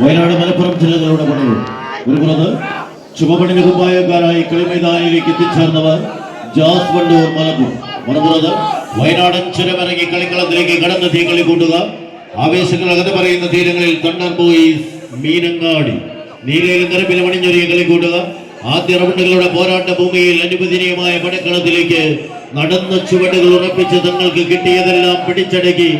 വയനാട് മലപ്പുറം ജില്ലകളുടെ പണികൾ. ഒരു പുറത്ത് ചുമപണിന് കുപ്പായക്കാരായി കളിമൈതാനിലേക്ക് എത്തിച്ചേർന്നവർ ജാസ് വണ്ടൂർ മലപ്പുറം. മറുപുറത് വയനാടൻ ചുരമിറങ്ങി കളിക്കളത്തിലേക്ക് കടന്നെത്തിയ കളി കൂട്ടുക ആവേശങ്ങൾ അകത്ത് പറയുന്ന തീരങ്ങളിൽ തണ്ടർ ബോയ്സ് മീനങ്ങാടി. മണിഞ്ഞൊരു കളി കൂട്ടുക. ആദ്യ റൗണ്ടുകളുടെ പോരാട്ട ഭൂമിയിൽ അനുവദനീയമായ പടക്കളത്തിലേക്ക് നടന്ന ചുവടുകൾ ഉറപ്പിച്ച് തങ്ങൾക്ക് കിട്ടിയതെല്ലാം പിടിച്ചടക്കി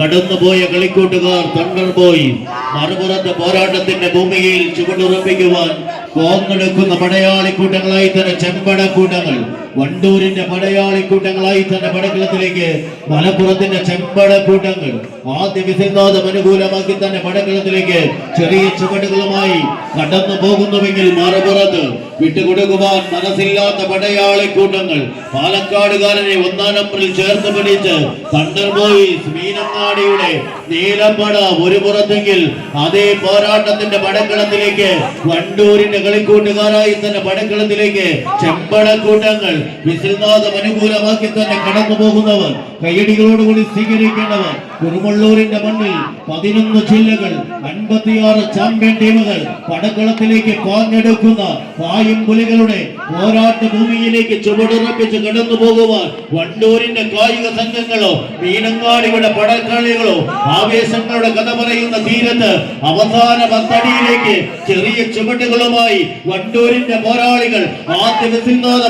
കടന്നുപോയ കളിക്കൂട്ടുകാർ തണ്ടർ ബോയ് മറുപുറത്തെ പോരാട്ടത്തിന്റെ ഭൂമിയിൽ ചുവടുറപ്പിക്കുവാൻ കോന്നെടുക്കുന്ന പടയാളി കൂട്ടങ്ങളായി തന്നെ ചെമ്പട കൂട്ടങ്ങൾ വണ്ടൂരിന്റെ പടയാളി കൂട്ടങ്ങളായി തന്നെ പടക്കളത്തിലേക്ക് മലപ്പുറത്തിന്റെ ചെമ്പട കൂട്ടങ്ങൾ ആദ്യ വിസന്നാഥം അനുകൂലമാക്കി തന്നെ പടക്കളത്തിലേക്ക് ചെറിയ ചുവടുകളുമായി കടന്നു പോകുന്നുവെങ്കിൽ മറുപുറത്ത് വിട്ടുകൊടുക്കുവാൻ മനസ്സില്ലാത്ത പടയാളി കൂട്ടങ്ങൾ പാലക്കാടുകാരനെ ഒന്നാം നമ്പറിൽ ചേർത്ത് പിടിച്ച് തണ്ടർ ബോയ്സ് മീനങ്ങാടിയുടെ നീലപ്പട ഒരു പുറത്തെങ്കിൽ അതേ പോരാട്ടത്തിന്റെ പടക്കളത്തിലേക്ക് വണ്ടൂരിന്റെ കളിക്കൂട്ടുകാരായി തന്നെ പടക്കളത്തിലേക്ക് ചെമ്പട കൂട്ടങ്ങൾ വിസിൽനാഥം അനുകൂലമാക്കി തന്നെ കടന്നു പോകുന്നവർ കയ്യടികളോടുകൂടി സ്വീകരിക്കേണ്ടവർ കുറുമള്ളൂരിന്റെ മണ്ണിൽ പതിനൊന്ന് ജില്ലകൾ അൻപത്തിയാറ് ചാമ്പ്യൻ ടീമുകൾ പടക്കളത്തിലേക്ക് പാഞ്ഞെടുക്കുന്ന പായും പുലികളുടെ പോരാട്ട ഭൂമിയിലേക്ക് ചുവടുറപ്പിച്ച് കടന്നു പോകുവാൻ വണ്ടൂരിന്റെ കായിക സംഘങ്ങളോ മീനങ്ങാടിയുടെ പടക്കളികളോ ആവേശങ്ങളുടെ കഥ പറയുന്ന തീരത്ത് അവസാന പത്തടിയിലേക്ക് ചെറിയ ചുവടുകളുമായി വണ്ടൂരിന്റെ പോരാളികൾ ആ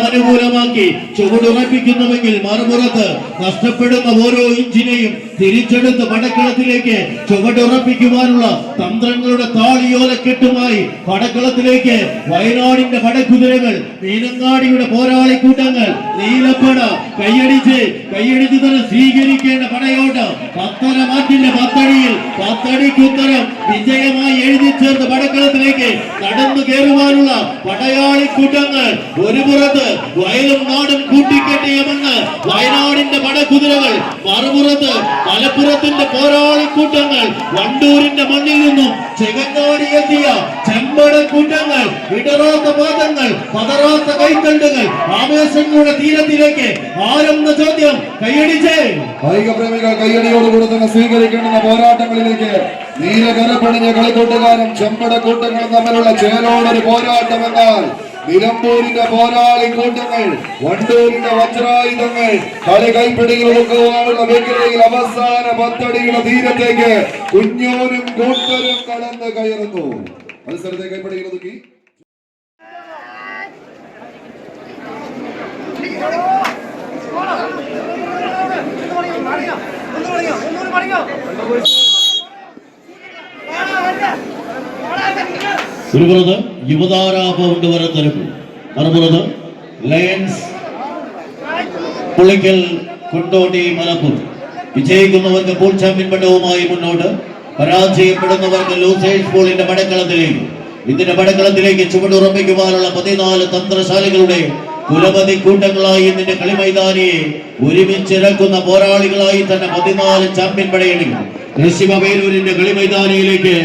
അനുകൂലമാക്കി ചുവടുറപ്പിക്കുന്നുവെങ്കിൽ മറുപുറത്ത് നഷ്ടപ്പെടുന്ന ഓരോ ഇഞ്ചിനെയും തിരിച്ചെടുത്ത് പടക്കളത്തിലേക്ക് ചുവടുറപ്പിക്കുവാനുള്ള തന്ത്രങ്ങളുടെ താളിയോലക്കെട്ടുമായി പടക്കളത്തിലേക്ക് വയനാടിന്റെ പടക്കുതിരകൾ മീനങ്ങാടിയുടെ പോരാളി കൂട്ടങ്ങൾ നീലപ്പട കൈയടിച്ച് കൈയടിച്ച് തന്നെ സ്വീകരിക്കേണ്ട പടയോട്ടം പത്തര മാറ്റിന്റെ പത്തടിയിൽ പത്തടിക്കുത്തരം വിജയമായി എഴുതി ചേർത്ത് പടക്കളത്തിലേക്ക് നടന്നു കയറുവാനുള്ള പടയാളി കൂട്ടങ്ങൾ ഒരു പുറത്ത് വയലും നാടും കൂട്ടിക്കെട്ടിയമെന്ന് വയനാടിന്റെ പടക്കുതിരകൾ മറുപുറത്ത് മലപ്പുറത്തിന്റെ പോരാളി കൂട്ടങ്ങൾ വണ്ടൂരിന്റെ മണ്ണിൽ നിന്നും ചെകങ്ങാടി എത്തിയ ചെമ്പട കൂട്ടങ്ങൾ ഇടറാത്ത പാദങ്ങൾ പതറാത്ത കൈത്തണ്ടുകൾ ആവേശങ്ങളുടെ തീരത്തിലേക്ക് ആരെന്ന ചോദ്യം കൈയടിച്ചേ? കായിക പ്രേമികൾ കൈയടിയോടുകൂടെ തന്നെ സ്വീകരിക്കേണ്ടുന്ന പോരാട്ടങ്ങളിലേക്ക് നീലകരപ്പണിഞ്ഞ കളിക്കൂട്ടുകാരും ചെമ്പട കൂട്ടങ്ങളും തമ്മിലുള്ള ചേരോടൊരു പോരാട്ടം എന്നാൽ നിലമ്പൂരിന്റെ പോരാളി കൂട്ടങ്ങൾ വണ്ടൂരിന്റെ വജ്രായുധങ്ങൾ കളി കൈപ്പിടിയിൽ ഒതുക്കുവാനുള്ള മേഖലയിൽ അവസാന പത്തടിയുടെ തീരത്തേക്ക് കുഞ്ഞോരും കൂട്ടരും കടന്ന് കയറുന്നു. മത്സരത്തെ കൈപ്പിടിയിൽ ഒതുക്കി. ഒരു പുറത്ത് യുവതാര പൗണ്ട് വരെ തരപ്പ് മറുപുറത്ത് ലയൻസ് പുളിക്കൽ കൊണ്ടോട്ടി മലപ്പുറം. വിജയിക്കുന്നവർക്ക് പൂൾ ചാമ്പ്യൻ പട്ടവുമായി മുന്നോട്ട്. പരാജയപ്പെടുന്നവർക്ക് ലൂസേഴ്സ് പോളിന്റെ പടക്കളത്തിലേക്ക്. ഇതിന്റെ പടക്കളത്തിലേക്ക് ചുവടുറപ്പിക്കുവാനുള്ള പതിനാല് തന്ത്രശാലികളുടെ കുലപതി കൂട്ടങ്ങളായി ഇതിന്റെ കളിമൈതാനിയെ ഒരുമിച്ചിറക്കുന്ന പോരാളികളായി തന്നെ പതിനാല് ചാമ്പ്യൻ പടയണികൾ കൃഷിമവേലൂരിന്റെ കളിമൈതാനിയിലേക്ക്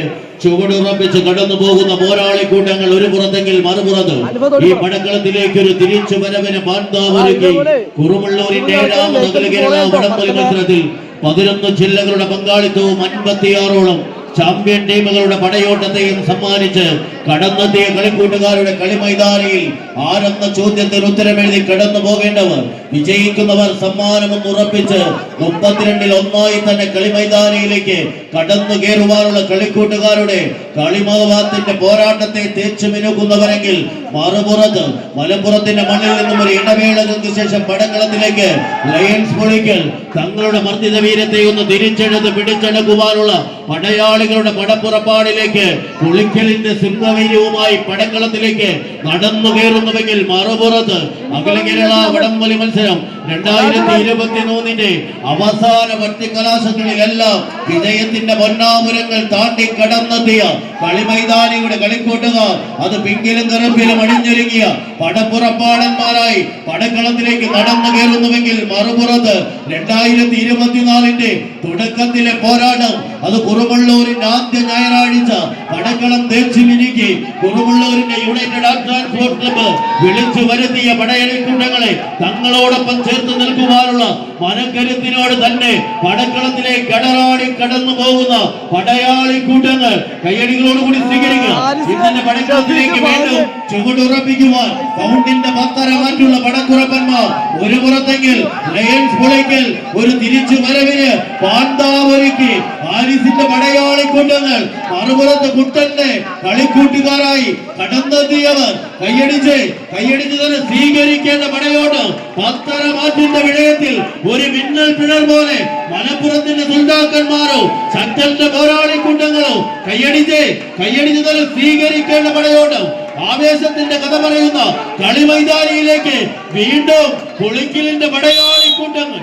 ചുവടുറപ്പിച്ച് കടന്നു പോകുന്ന പോരാളി കൂട്ടങ്ങൾ ഒരു പുറത്തെങ്കിൽ മറുപുറത്ത്. ഈ പടക്കളത്തിലേക്ക് ഒരു തിരിച്ചു വരവിന് പാർത്താവൊരുക്കി കുറുമുള്ളൂരിന്റെ ഏഴാമത് അഖില കേരള വടംവലി മത്സരത്തിൽ പതിനൊന്ന് ജില്ലകളുടെ പങ്കാളിത്തവും അൻപത്തിയാറോളം ചാമ്പ്യൻ ടീമുകളുടെ പടയോട്ടത്തെയും സമ്മാനിച്ച് കടന്നെത്തിയ കളിക്കൂട്ടുകാരുടെ കളിമൈതാനിയിൽ ആരെന്ന ചോദ്യത്തിന് ഉത്തരമെഴുതി കടന്നു പോകേണ്ടവർ വിജയിക്കുന്നവർ സമ്മാനമെന്ന് ഉറപ്പിച്ച് മുപ്പത്തിരണ്ടിൽ ഒന്നായി തന്നെ കളിമൈതാനിയിലേക്ക് കടന്നു കയറുവാനുള്ള കളിക്കൂട്ടുകാരുടെ കളിമാവാത്തിന്റെ പോരാട്ടത്തെ തേച്ചു മിനുക്കുന്നവരെങ്കിൽ മറുപുറത്ത് മലപ്പുറത്തിന്റെ മണ്ണിൽ നിന്നും ഒരു ഇടവേളകൾക്ക് ശേഷം പടക്കളത്തിലേക്ക് ലയൺസ് പൊളിക്കൽ തങ്ങളുടെ മർദ്ദിത വീരത്തെ ഒന്ന് തിരിച്ചെടുത്ത് പിടിച്ചെടുക്കുവാനുള്ള പടയാളികളുടെ പടപ്പുറപ്പാടിലേക്ക് പുളിക്കലിന്റെ സിംഹവീര്യവുമായി പടക്കളത്തിലേക്ക് നടന്നു കയറുന്നുവെങ്കിൽ മറുപുറത്ത് അഖില കേരള വടംവലി മത്സരം രണ്ടായിരത്തി ഇരുപത്തിമൂന്നിന്റെ അവസാന വട്ടിക്കലാശങ്ങളിലെല്ലാം വിജയത്തിന്റെ പൊന്നാമുരങ്ങൾ താണ്ടി കടന്നെത്തിയ കളിമൈതാനിയുടെ കളിക്കൂട്ടുകാർ അത് പിങ്കിലും കറുപ്പിലും അണിഞ്ഞൊരുങ്ങിയ പടപ്പുറപ്പാടന്മാരായി പടക്കളത്തിലേക്ക് നടന്നു കയറുന്നുവെങ്കിൽ മറുപുറത്ത് രണ്ടായിരത്തി ഇരുപത്തിനാലിന്റെ തുടക്കത്തിലെ പോരാട്ടം അത് കുറുമള്ളൂരിന്റെ ആദ്യ ഞായറാഴ്ച പടക്കളം തേച്ചു മിനുക്കി കുറുമള്ളൂരിന്റെ യുണൈറ്റഡ് ആർട്ട് ട്രാൻസ്പോർട്ട് ക്ലബ്ബ് വിളിച്ചു വരുത്തിയ പടയണിക്കൂട്ടങ്ങളെ തങ്ങളോടൊപ്പം ചേർത്ത് നിൽക്കുവാനുള്ള മനക്കരുത്തിനോട് തന്നെ പടക്കളത്തിലെ കടലാടി കടന്നു പോകുന്ന പടയാളി കൂട്ടങ്ങൾ കയ്യടികളോടുകൂടി സ്വീകരിക്കുക. ഇന്നലെ പടക്കളത്തിലേക്ക് വീണ്ടും ചുവടുറപ്പിക്കുവാൻ കൗണ്ടിന്റെ പത്തര മാറ്റുള്ള പടക്കുറപ്പന്മാർ ഒരു പുറത്തെങ്കിൽ ലയൺസ് പുളയ്ക്കൽ ഒരു തിരിച്ചു വരവിന് പാന്താവൊരുക്കി ഹാരിസിന്റെ പടയാളി കൂട്ടങ്ങൾ മറുപുറത്ത് കുട്ടന്റെ കളിക്കൂട്ടുകാരായി കടന്നെത്തിയവർ കൈയടിച്ച് കൈയടിച്ച് തന്നെ സ്വീകരിക്കേണ്ട പടയോട്ടം പത്തര മാറ്റിന്റെ വിഷയത്തിൽ ഒരു മിന്നൽ പിഴർ പോലെ മലപ്പുറത്തിന്റെ സുൽത്താക്കന്മാരോ ശക്തന്റെ പോരാളി കുണ്ടങ്ങളോ കൈയടിച്ച് കൈയടിച്ച് തന്നെ സ്വീകരിക്കേണ്ട പടയോട്ടം ആവേശത്തിന്റെ കഥ പറയുന്ന കളിമൈതാനിയിലേക്ക് വീണ്ടും പൊളിക്കലിന്റെ പടയാളി കൂട്ടങ്ങൾ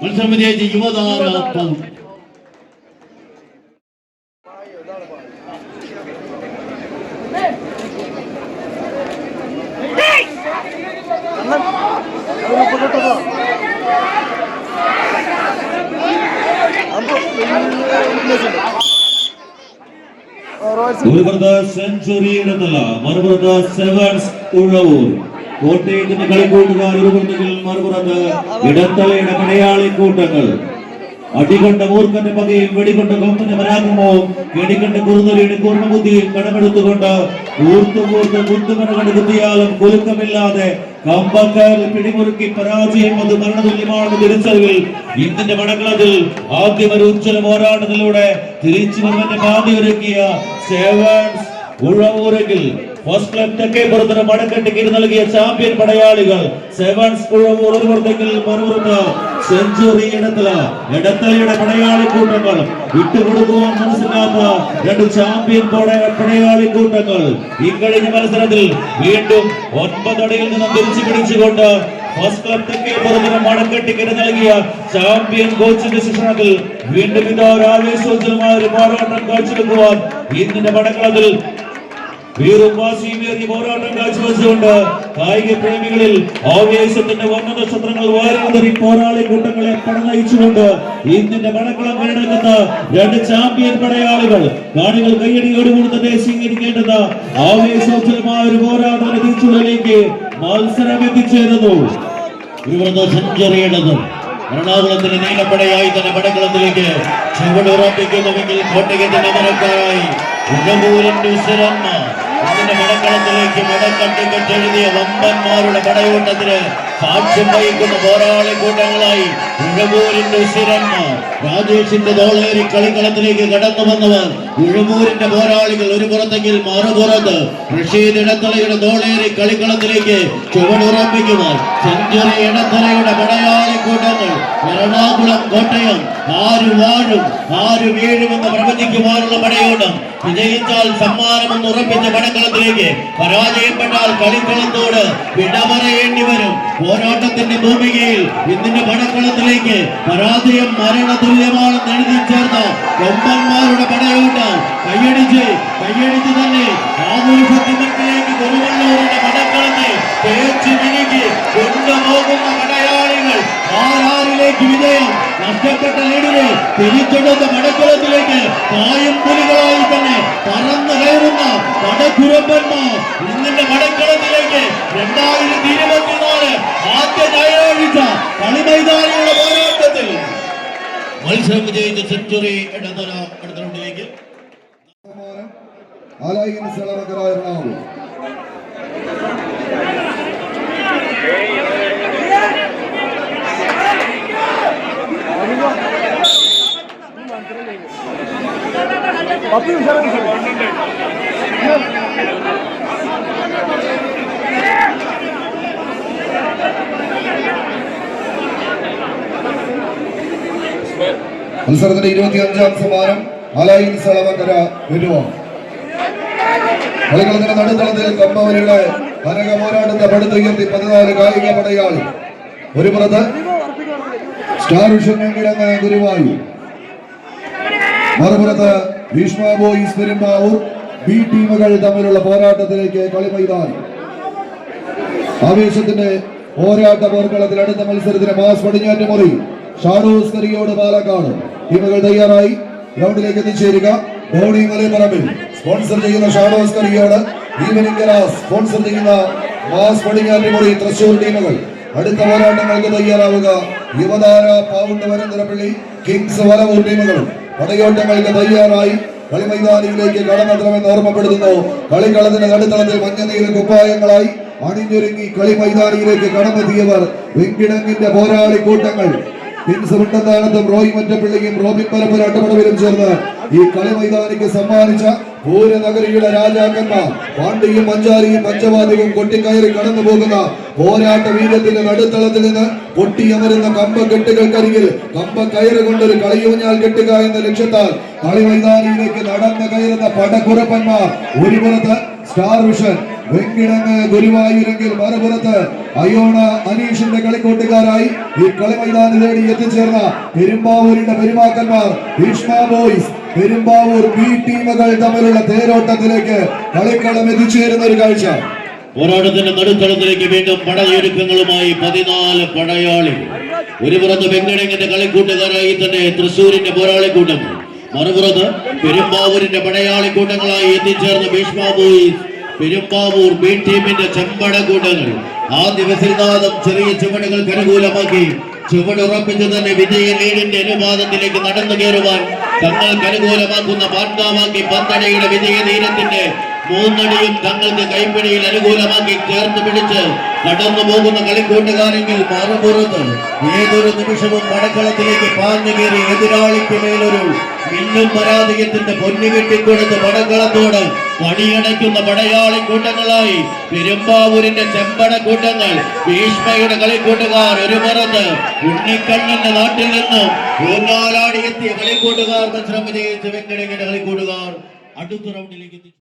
മത്സരം വിജയിച്ച ഒരു സെഞ്ചുറി സെവൻസ് അടികൊണ്ട മൂർഖന്റെ പകയും വെടികൊണ്ട കൊമ്പന്റെ പരാക്രമവും വെടികണ്ട കുറുനരിയുടെ കുർണബുദ്ധിയും കടമെടുത്തുകൊണ്ട് ഊർത്തു കൂർത്ത് കുലുക്കമില്ലാതെ കമ്പക്കാരിൽ പിടിമുറുക്കി പരാജയം അത് മരണതുല്യമാണെന്ന് തിരിച്ചറിവിൽ ഇന്ത്യന്റെ വടക്കളത്തിൽ ആദ്യം ഒരു ഉജ്ജ്വല പോരാട്ടത്തിലൂടെ തിരിച്ചു വന്നതിന്റെ പാതയൊരുക്കിയ സേവൻസ് ഉഴവൂരെങ്കിൽ തെക്കേ പുറത്തിന് മടക്കട്ടിക്ക് നൽകിയ ചാമ്പ്യൻ പടയാളികൾ സെവൻസ് പുറത്തെങ്കിൽ മറുപുറത്ത് സെഞ്ചുറി ഇടത്തല ഇടത്തലയുടെ പടയാളി കൂട്ടങ്ങൾ വിട്ടുകൊടുക്കുവാൻ മനസ്സിലാത്ത രണ്ട് ചാമ്പ്യൻ പട- പടയാളി കൂട്ടങ്ങൾ ഇക്കഴിഞ്ഞ മത്സരത്തിൽ വീണ്ടും ഒൻപതടിയിൽ നിന്നും തിരിച്ചു പിടിച്ചുകൊണ്ട് ഫസ്റ്റ് ക്ലബ് തെക്കേ പുറത്തിന് മടക്കട്ടിക്കര് നൽകിയ ചാമ്പ്യൻ കോച്ചിന്റെ ശിക്ഷണത്തിൽ വീണ്ടും ഇതാ ഒരു ആവേശോജ്വലമായ ഒരു ഇന്നിന്റെ പടക്കളത്തിൽ വീറും കായിക പ്രേമികളിൽ ആവേശത്തിന്റെ വർണ നക്ഷത്രങ്ങൾ വാരാതറി പോരാളി കൂട്ടങ്ങളെ പടനയിച്ചുകൊണ്ട് ഇന്ത്യന്റെ വടക്കളം കീഴടക്കുന്ന രണ്ട് ചാമ്പ്യൻ പടയാളികൾ കാണികൾ കൈയടിയോടുകൂടി തന്നെ സ്വീകരിക്കേണ്ടുന്ന ആവേശോജ്വലമായ ഒരു പോരാട്ടത്തിന്റെ തിരിച്ചുള്ളിലേക്ക് മത്സരം എത്തിച്ചേരുന്നു. ഇവിടുന്ന് എറണാകുളത്തിന് നീലപ്പടയായി തന്നെ പടക്കളത്തിലേക്ക് ചുവടുറപ്പിക്കുന്നുവെങ്കിൽ കോട്ടയത്തിന്റെ അമരക്കാരായി ഉഴവൂരിന്റെ ഉശരന്മ ഇതിന്റെ പടക്കളത്തിലേക്ക് മടക്കട്ടിക്കെട്ടെഴുതിയ വമ്പന്മാരുടെ പടയോട്ടത്തിന് സാക്ഷ്യം വഹിക്കുന്ന പോരാളി കൂട്ടങ്ങളായി ഉഴവൂരിന്റെ ഉശിരന്മാർ രാജേഷിന്റെ തോളേരി കളിക്കളത്തിലേക്ക് കടന്നു വന്നവർ ഉഴവൂരിന്റെ പോരാളികൾ ഒരു പുറത്തെങ്കിൽ മറുപുറത്ത് റഷീദ് ഇടത്തലയുടെ തോളേറി കളിക്കളത്തിലേക്ക് ചുവടുറപ്പിക്കുവാൻ സെഞ്ചുറി ഇടത്തലയുടെ പടയാളി കൂട്ടങ്ങൾ എറണാകുളം കോട്ടയം ആര് വാഴും ആര് വീഴുമെന്ന് പ്രവചിക്കുവാനുള്ള പടയോട്ടം വിജയിച്ചാൽ സമ്മാനമെന്ന് ഉറപ്പിച്ച പടക്കളത്തിലേക്ക് പരാജയപ്പെട്ടാൽ കളിക്കളത്തോട് വിട പറയേണ്ടി വരും. പോരാട്ടത്തിന്റെ ഭൂമികയിൽ ഇന്നിന്റെ പടക്കളത്തിലേക്ക് പരാജയം മരണതുല്യമാണെന്ന് എഴുതി ചേർന്ന കൊമ്പന്മാരുടെ പടയോട്ടം കൈയടിച്ച് കൈയടിച്ച് തന്നെ ആഘോഷത്തിലേക്ക് കൊടുവള്ളൂരിന്റെ പടക്കളത്തെ തേച്ച് മിനുക്കി കൊണ്ടുപോകുന്ന മലയാളികൾ ആരാറിലേക്ക് വിജയം. നഷ്ടപ്പെട്ട ലീഡിനെ തിരിച്ചെടുത്ത പടക്കുളത്തിലേക്ക് പായും പുലികളായി തന്നെ പറന്നു കയറുന്ന പടക്കുരമ്പന്മാർ ഇന്നിന്റെ പടക്കളത്തിലേക്ക് രണ്ടായിരത്തി ഇരുപത്തിനാല് ആദ്യ ഞായറാഴ്ച കളിമൈതാനിയുടെ പോരാട്ടത്തിൽ. മത്സരം വിജയിച്ച സെഞ്ചുറി ഇടതല അടുത്ത ആലായിന് സെളവകരായ എറണാകുളം മത്സരത്തിന്റെ ഇരുപത്തിയഞ്ചാം അലൈൻ സളവക്കര വരുവാണ് കളികളത്തിന്റെ നടുത്തളത്തിൽ കമ്പവരുടെ കനക പോരാട്ടത്തെ പടുത്തുയർത്തി പതിനാല് കായിക പടയാളി ഒരു പുറത്ത് വെങ്കിടങ്ങ് ഗുരുവായൂർ മറുപുറത്ത് ഭീഷ്മ പെരുമ്പാവൂർ ബി ടീമുകൾ തമ്മിലുള്ള പോരാട്ടത്തിലേക്ക് കളി മൈതാനം ആവേശത്തിന്റെ പോരാട്ട പോർക്കളത്തിൽ അടുത്ത മത്സരത്തിന് മാസ് പടിഞ്ഞാറ്റുമുറി. ഷാറൂസ് കറിയോട് പാലക്കാട്. ടീമുകൾ തയ്യാറായി. ഗ്രൗണ്ടിലേക്ക് എത്തിച്ചേരുക. ധോണി മലപ്പറമ്പിൽ സ്പോൺസർ ചെയ്യുന്ന ഷാഡോസ് കറിയോട് ഈവനിംഗ് സ്പോൺസർ ചെയ്യുന്ന മാസ് പടിഞ്ഞാറ്റുമുറി തൃശൂർ ടീമുകൾ. അടുത്ത പോരാട്ടങ്ങൾക്ക് തയ്യാറാവുക. യുവതാര പാവുണ്ട് വരന്തരപ്പള്ളി കിങ്സ് വലവൂർ ടീമുകളും പടയോട്ടങ്ങൾക്ക് തയ്യാറായി കളിമൈതാനിയിലേക്ക് കടന്നെത്തണമെന്ന് ഓർമ്മപ്പെടുത്തുന്നു. കളിക്കളത്തിന്റെ നടുത്തളത്തിൽ മഞ്ഞനീല കുപ്പായങ്ങളായി അണിഞ്ഞൊരുങ്ങി കളി മൈതാനിയിലേക്ക് കടന്നെത്തിയവർ വെങ്കിടങ്ങിന്റെ പോരാളി കൂട്ടങ്ങൾ. കിങ്സ് മുണ്ടന്താനത്തും റോയ് മറ്റപ്പിള്ളിയും റോബിൻ അട്ടമടവിലും ചേർന്ന് ഈ കളി മൈതാനിക്ക് സമ്മാനിച്ച പൂരനഗരിയുടെ രാജാക്കന്മാർ പാണ്ഡിയും പഞ്ചാരിയും പഞ്ചവാദിയും കൊട്ടിക്കയറി കടന്നു പോകുന്ന പോരാട്ട വീരത്തിന്റെ നടുത്തളത്തിൽ നിന്ന് പൊട്ടിയമരുന്ന കമ്പ കെട്ടുകൾക്കരികിൽ കമ്പ കയറ് കൊണ്ടൊരു കളിയൂഞ്ഞാൽ കെട്ടുക എന്ന ലക്ഷ്യത്താൽ കളി മൈതാനിയിലേക്ക് നടന്നു കയറുന്ന പടക്കുറപ്പന്മാർ. ഒരു പുറത്ത് സ്റ്റാർ വിഷൻ വെങ്കിടങ്ങ് ഗുരുവായൂരെങ്കിൽ മറുപുറത്ത് അയോണ അനീഷിന്റെ കളിക്കൂട്ടുകാരായി ഈ കളി മൈതാനി തേടി എത്തിച്ചേർന്ന പെരുമ്പാവൂരിന്റെ പെരുമാക്കന്മാർ. ഭീഷ്മ ബോയ്സ് പെരുമ്പാവൂർ ബി ടീമുകൾ തമ്മിലുള്ള തേരോട്ടത്തിലേക്ക് കളിക്കളം എത്തിച്ചേരുന്ന ഒരു കാഴ്ച. പോരാട്ടത്തിന്റെ നടുത്തളത്തിലേക്ക് വീണ്ടും പടയൊരുക്കങ്ങളുമായി പതിനാല് പടയാളി. ഒരു പുറത്ത് വെങ്കടങ്ങിന്റെ കളിക്കൂട്ടുകാരായി തന്നെ തൃശൂരിന്റെ പോരാളിക്കൂട്ടം. മറുപുറത്ത് പെരുമ്പാവൂരിന്റെ പടയാളിക്കൂട്ടങ്ങളായി എത്തിച്ചേർന്ന ഭീഷ്മ ബോയ്സ് പെരുമ്പാവൂർ ബി ടീമിന്റെ ചെമ്പട കൂട്ടങ്ങൾ ആ ദിവസനാഥം ചെറിയ ചുവടുകൾക്ക് അനുകൂലമാക്കി ചുവടുറപ്പിച്ച് തന്നെ വിജയ ലീഡിന്റെ അനുപാതത്തിലേക്ക് നടന്നു കയറുവാൻ തങ്ങൾക്ക് അനുകൂലമാക്കുന്ന പന്തടയുടെ വിജയ തീരത്തിന്റെ മൂന്നടിയും തങ്ങൾക്ക് കൈപ്പിടിയിൽ അനുകൂലമാക്കി ചേർത്ത് പിടിച്ച് കടന്നു പോകുന്ന കളിക്കൂട്ടുകാരെങ്കിൽ മറുപുറത്ത് ഏതൊരു നിമിഷവും പടക്കളത്തിലേക്ക് പാഞ്ഞു കയറി എതിരാളിക്ക് മേലൊരു മിന്നും പരാതികത്തിന്റെ പൊന്നു കെട്ടിക്കൊടുത്ത് പടക്കളത്തോട് പണിയടയ്ക്കുന്ന പടയാളി കൂട്ടങ്ങളായി പെരുമ്പാവൂരിന്റെ ചെമ്പട കൂട്ടങ്ങൾ ഭീഷ്മയുടെ കളിക്കൂട്ടുകാർ ഒരു പുറത്ത് ഉണ്ണിക്കണ്ണന്റെ നാട്ടിൽ നിന്നും ഊഞ്ഞാലാടി എത്തിയ കളിക്കൂട്ടുകാർ ശ്രമം വിജയിച്ച് വെങ്കടങ്ങിന്റെ കളിക്കൂട്ടുകാർ അടുത്ത റൗണ്ടിലേക്ക്